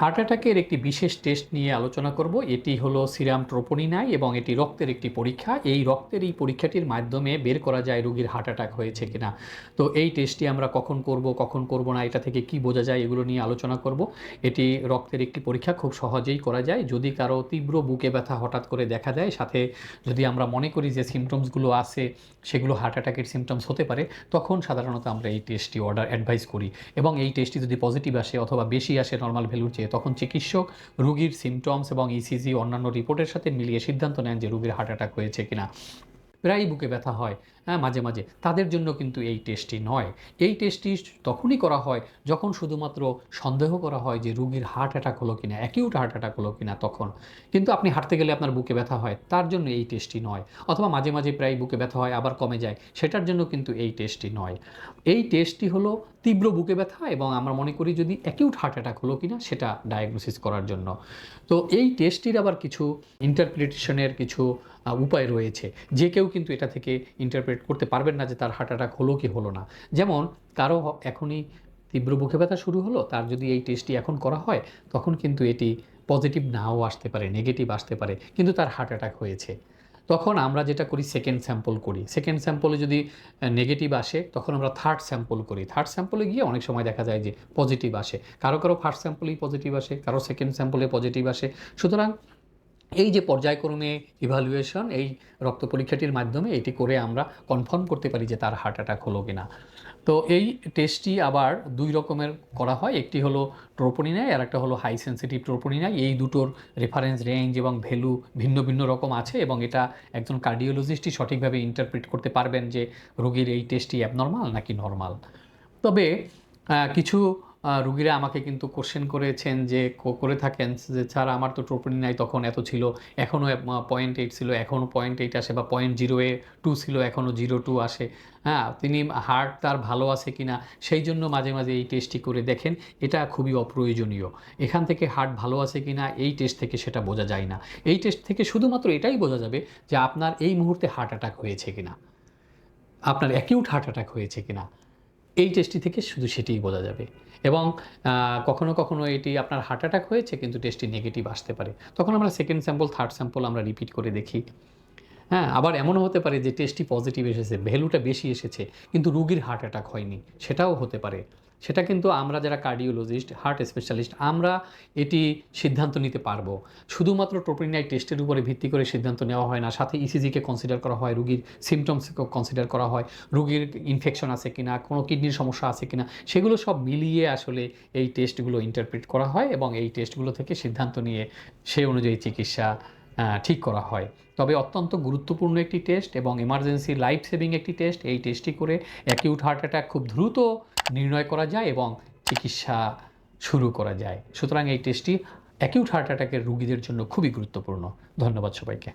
Heart অ্যাটাকের একটি বিশেষ টেস্ট নিয়ে আলোচনা করব। এটি হলো সিরাম ট্রোপোনিনাই এবং এটি রক্তের একটি পরীক্ষা। এই রক্তের এই পরীক্ষাটির মাধ্যমে বের করা যায় রোগীর হার্ট অ্যাটাক হয়েছে কিনা। তো এই টেস্টটি আমরা কখন করব কখন করব না, এটা থেকে কি বোঝা যায় এগুলো নিয়ে আলোচনা করব। এটি রক্তের একটি পরীক্ষা, খুব সহজেই করা যায়। যদি কারও তীব্র বুকে ব্যথা হঠাৎ করে দেখা দেয়, সাথে যদি আমরা মনে করি যে সিমটমসগুলো আছে, সেগুলো হার্ট অ্যাটাকের সিমটমস হতে পারে, তখন সাধারণত আমরা এই টেস্টটি অর্ডার অ্যাডভাইস করি। এবং এই টেস্টটি যদি পজিটিভ আসে অথবা বেশি আসে নর্মাল ভ্যালুর চেয়ে তখন চিকিৎসক রুগীর সিমটমস এবং ইসিজি অন্যান্য রিপোর্টের সাথে মিলিয়ে সিদ্ধান্ত নেন যে রুগীর হার্ট অ্যাটাক হয়েছে কিনা। প্রায়ই বুকে ব্যথা হ্যাঁ। মাঝে মাঝে। তাদের জন্য কিন্তু এই টেস্টটি নয়। এই টেস্টটি তখনই করা হয় যখন শুধুমাত্র সন্দেহ করা হয় যে রুগীর হার্ট অ্যাটাক হলো কিনা অ্যাকিউট হার্ট অ্যাটাক হলো কিনা তখন। কিন্তু আপনি হাঁটতে গেলে আপনার বুকে ব্যথা হয়, তার জন্য এই টেস্টটি নয়। অথবা মাঝে মাঝে প্রায় বুকে ব্যথা হয়, আবার কমে যায়, সেটার জন্য কিন্তু এই টেস্টটি নয়। এই টেস্টটি হলো তীব্র বুকে ব্যথা এবং আমরা মনে করি যদি অ্যাকিউট হার্ট অ্যাটাক হলো কিনা, সেটা ডায়াগনোসিস করার জন্য। তো এই টেস্টটির আবার কিছু ইন্টারপ্রিটেশনের কিছু উপায় রয়েছে। যে কেউ কিন্তু এটা থেকে ইন্টারপ্রেট করতে পারবেন না যে তার হার্ট অ্যাটাক হলো কি হলো না। যেমন কারও এখনই তীব্র বুকে ব্যথা শুরু হলো, তার যদি এই টেস্টটি এখন করা হয়, তখন কিন্তু এটি পজিটিভ নাও আসতে পারে নেগেটিভ আসতে পারে, কিন্তু তার হার্ট অ্যাটাক হয়েছে। তখন আমরা যেটা করি সেকেন্ড স্যাম্পল করি। সেকেন্ড স্যাম্পলে যদি নেগেটিভ আসে, তখন আমরা থার্ড স্যাম্পল করি। থার্ড স্যাম্পলে গিয়ে অনেক সময় দেখা যায় যে পজিটিভ আসে। কারও কারও ফার্স্ট স্যাম্পলেই পজিটিভ আসে, কারও সেকেন্ড স্যাম্পলে পজিটিভ আসে। সুতরাং এই যে পর্যায়ক্রমে ইভালুয়েশন এই রক্ত পরীক্ষাটির মাধ্যমে এটি করে আমরা কনফার্ম করতে পারি যে তার হার্ট অ্যাটাক হলো কি না তো এই টেস্টটি আবার দুই রকমের করা হয়। একটি হলো ট্রোপোনিনাই আর একটা হলো হাই সেন্সিটিভ ট্রোপোনিনাই এই দুটোর রেফারেন্স রেঞ্জ এবং ভ্যালু ভিন্ন ভিন্ন রকম আছে এবং এটা একজন কার্ডিওলজিস্টই সঠিকভাবে ইন্টারপ্রিট করতে পারবেন যে রোগীর এই টেস্টটি অ্যাবনর্মাল নাকি নর্মাল তবে কিছু রুগীরা আমাকে কিন্তু কোশ্চেন করেছেন যে করে থাকেন? যে, স্যার, আমার তো ট্রোপোনিন নাই তখন, এত ছিল। এখনও পয়েন্ট এইট ছিল, এখনও পয়েন্ট এইট আসে বা পয়েন্ট জিরো এ টু ছিল, এখনও জিরো টু আসে। হ্যাঁ তিনি হার্ট তার ভালো আছে কি না সেই জন্য মাঝে মাঝে এই টেস্টটি করে দেখেন, এটা খুবই অপ্রয়োজনীয়। এখান থেকে হার্ট ভালো আছে কি না এই টেস্ট থেকে সেটা বোঝা যায় না। এই টেস্ট থেকে শুধুমাত্র এটাই বোঝা যাবে যে, আপনার এই মুহূর্তে হার্ট অ্যাটাক হয়েছে কি না আপনার অ্যাকিউট হার্ট অ্যাটাক হয়েছে কিনা। এই টেস্টটি থেকে শুধু সেটিই বোঝা যাবে। এবং কখনো কখনো এটি আপনার হার্ট অ্যাটাক হয়েছে, কিন্তু টেস্টটি নেগেটিভ আসতে পারে। তখন আমরা সেকেন্ড স্যাম্পল থার্ড স্যাম্পল আমরা রিপিট করে দেখি। হ্যাঁ আবার এমনও হতে পারে যে টেস্টটি পজিটিভ এসেছে ভ্যালুটা বেশি এসেছে, কিন্তু রুগীর হার্ট অ্যাটাক হয়নি, সেটাও হতে পারে। সেটা কিন্তু আমরা যারা কার্ডিওলজিস্ট হার্ট স্পেশালিস্ট আমরা এটি সিদ্ধান্ত নিতে পারব। শুধুমাত্র ট্রোপোনিনাই টেস্টের উপরে ভিত্তি করে সিদ্ধান্ত নেওয়া হয় না, সাথে ইসিজিকে কনসিডার করা হয়, রুগীর সিমটমসকে কনসিডার করা হয়, রুগীর ইনফেকশন আছে কিনা, কোনো কিডনির সমস্যা আছে কিনা, সেগুলো সব মিলিয়ে আসলে এই টেস্টগুলো ইন্টারপ্রিট করা হয় এবং এই টেস্টগুলো থেকে সিদ্ধান্ত নিয়ে সে অনুযায়ী চিকিৎসা ঠিক করা হয়। তবে অত্যন্ত গুরুত্বপূর্ণ একটি টেস্ট এবং এমার্জেন্সি লাইফ সেভিং একটি টেস্ট এই টেস্টটি করে অ্যাকিউট হার্ট অ্যাটাক খুব দ্রুত নির্ণয় করা যায় এবং চিকিৎসা শুরু করা যায়। সুতরাং এই টেস্টটি অ্যাকিউট হার্ট অ্যাটাকের রুগীদের জন্য খুবই গুরুত্বপূর্ণ। ধন্যবাদ সবাইকে।